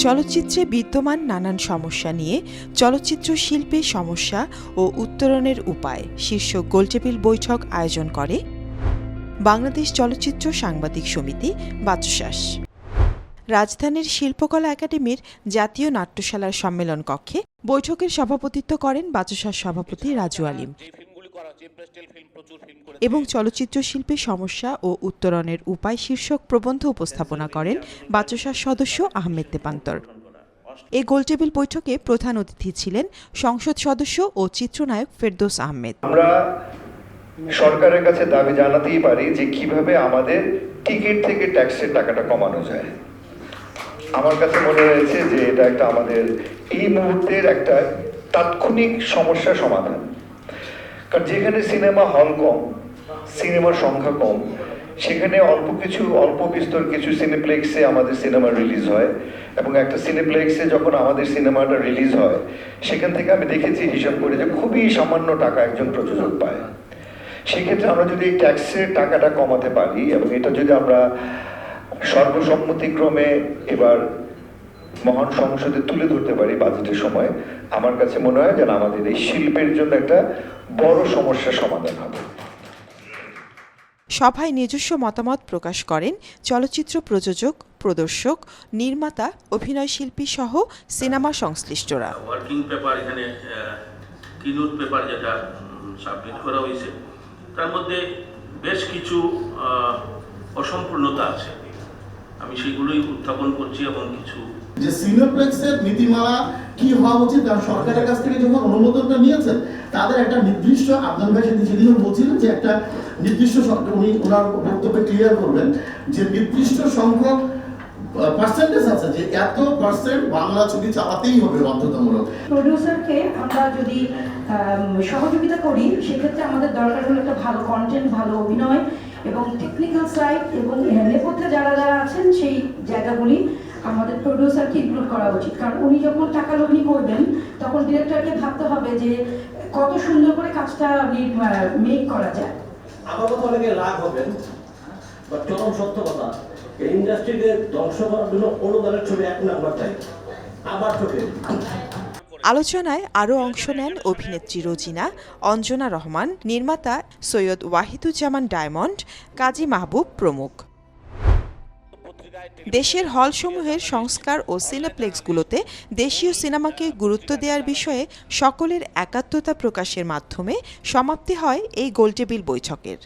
চলচ্চিত্রে বিদ্যমান নানান সমস্যা নিয়ে চলচ্চিত্র শিল্পে সমস্যা ও উত্তরণের উপায় শীর্ষক গোলটেবিল বৈঠক আয়োজন করে বাংলাদেশ চলচ্চিত্র সাংবাদিক সমিতি বাচশ্বাস রাজধানীর শিল্পকলা একাডেমির জাতীয় নাট্যশালার সম্মেলন কক্ষে বৈঠকের সভাপতিত্ব করেন বাচশ্বাস সভাপতি রাজু আলিম। এবং চলচ্চিত্র শিল্পে সমস্যা ও উত্তরণের উপায় শীর্ষক প্রবন্ধ উপস্থাপনা করেন বাচসার সদস্য আহমেদ তেপান্তর এ গোলটেবিল বৈঠকে প্রধান অতিথি ছিলেন সংসদ সদস্য ও চিত্রনায়ক ফেরদৌস আহমেদ। আমরা সরকারের কাছে দাবি জানাতেই পারি যে কীভাবে আমাদের টিকিট থেকে ট্যাক্সের টাকাটা কমানো যায়। আমার কাছে মনে হয়েছে যে এটা একটা আমাদের এই মুহূর্তের একটা তাৎক্ষণিক সমস্যা সমাধান। কারণ যেখানে সিনেমা হল কম, সিনেমার সংখ্যা কম, সেখানে অল্প কিছু, অল্প বিস্তর কিছু সিনেপ্লেক্সে আমাদের সিনেমা রিলিজ হয় এবং একটা সিনেপ্লেক্সে যখন আমাদের সিনেমাটা রিলিজ হয়, সেখান থেকে আমি দেখেছি হিসাব করে যে খুবই সামান্য টাকা একজন প্রযোজক পায়। সেক্ষেত্রে আমরা যদি এই ট্যাক্সের টাকাটা কমাতে পারি এবং এটা যদি আমরা সর্বসম্মতিক্রমে এবার মহান সংসদে তুলে ধরতে পারি বাজেটের সময়। আমার কাছে মনে হয় যেন আমাদের এই শিল্পের জন্য একটা বড় সমস্যার সমাধান হবে। সভায় নিজস্ব মতামত প্রকাশ করেন চলচ্চিত্র প্রযোজক প্রদর্শক নির্মাতা অভিনয় শিল্পী সহ সিনেমা সংশ্লিষ্টরা। ওয়ার্কিং পেপার এখানে কিনুট পেপার যেটা সাবমিট করা হয়েছে। তার মধ্যে বেশ কিছু আহ, অসম্পূর্ণতা আছে। আমি সেগুলোই উত্থাপন করছি এবং কিছু যে সিনিয়রপ্লেক্সের নীতিমালা কি হওয়া উচিত? কারণ সরকারের কাছ থেকে যখন অনুমোদনটা নিয়েছেন তাদের একটা নির্দিষ্ট আবদান ভাই সেদিন সেদিনও বলছিলেন যে একটা নির্দিষ্ট উনি ওনার বক্তব্যে ক্লিয়ার করবেন যে নির্দিষ্ট সংখ্যক পার্সেন্টেজ আছে যে এত পার্সেন্ট বাংলা ছবি চালাতেই হবে বাধ্যতামূলক। প্রডিউসারকে আমরা যদি সহযোগিতা করি সেক্ষেত্রে আমাদের দরকার হলো একটা ভালো কন্টেন্ট ভালো অভিনয় এবং টেকনিক্যাল সাইড এবং নেপথ্যে যারা যারা আমাদের প্রডিউসারকে ইনক্লুড করা উচিত। কারণ উনি যখন টাকা লগ্নি করবেন তখন ডিরেক্টরকে ভাবতে হবে যে কত সুন্দর করে কাজটা মেক করা যায়। আমার কথা অনেকে রাগ হবেন বা চরম সত্য কথা এই ইন্ডাস্ট্রিকে ধ্বংস করার জন্য অনুদানের ছবি এক নাম্বার চাই আমার চোখে। আলোচনায় আরও অংশ নেন অভিনেত্রী রোজিনা অঞ্জনা রহমান নির্মাতা সৈয়দ ওয়াহিদুজ্জামান ডায়মন্ড কাজী মাহবুব প্রমুখ। দেশের হলসমূহের সংস্কার ও সিনেপ্লেক্সগুলোতে দেশীয় সিনেমাকে গুরুত্ব দেওয়ার বিষয়ে সকলের একাত্মতা প্রকাশের মাধ্যমে সমাপ্তি হয় এই গোলটেবিল বৈঠকের।